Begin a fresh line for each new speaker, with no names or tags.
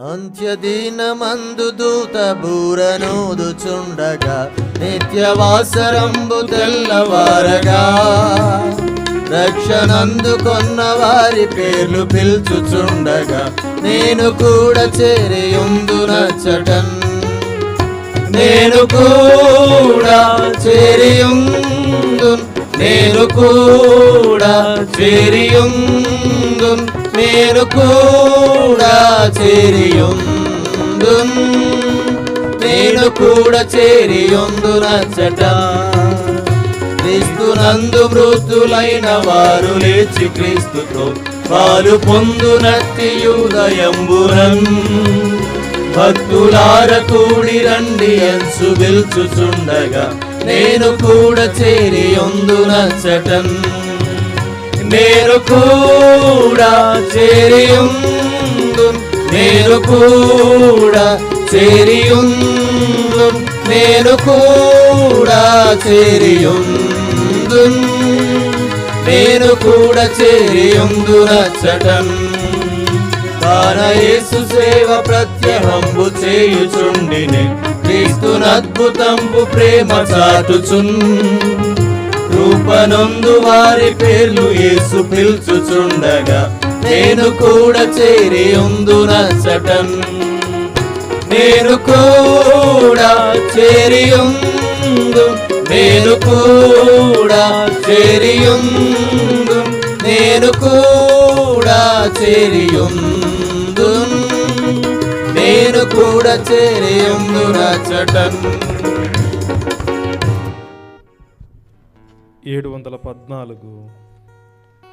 అంత్యదీనమందు దూత బూరనూదుచుండగా నిత్యవాసరంబు తెల్లవారగా. రక్షణందుకొన్న వారి పేర్లు పిలుచుచుండగా నేను కూడా చేరియుందునచ్చటన్ నేను కూడా చేరియుందు నేను కూడా చేరియుందు నేను కూడా చేరియుందు నేను కూడా చేరియుందు నచ్చట. క్రీస్తునందు మృతులైన వారు లేచి క్రీస్తుతో వారు పొందునట్టి ఉదయంబురం భక్తులార కూడి రండి ఎంసు పిలుచుచుండగా నేను కూడా చేరి నచ్చటన్. నేను కూడా చేరియుందు నేను కూడా చేరియుందు నేను కూడా చేరియుందు నేను కూడా చేరియుందు రచటం యేసు సేవ ప్రత్యహంబు చేయుచుండిని క్రీస్తునద్భుతంబు ప్రేమ చాటుచున్. కృపనందు వారి పేర్లు యేసు పిలుచుచుండగా నేను కూడా చేరి నచ్చటన్ నేను కూడా చేరియుందు నేను కూడా చేరియుందు నేను కూడా చేరియుందు నేను కూడా చేరియుందు నచ్చటన్
ఏడు వందల పద్నాలుగు.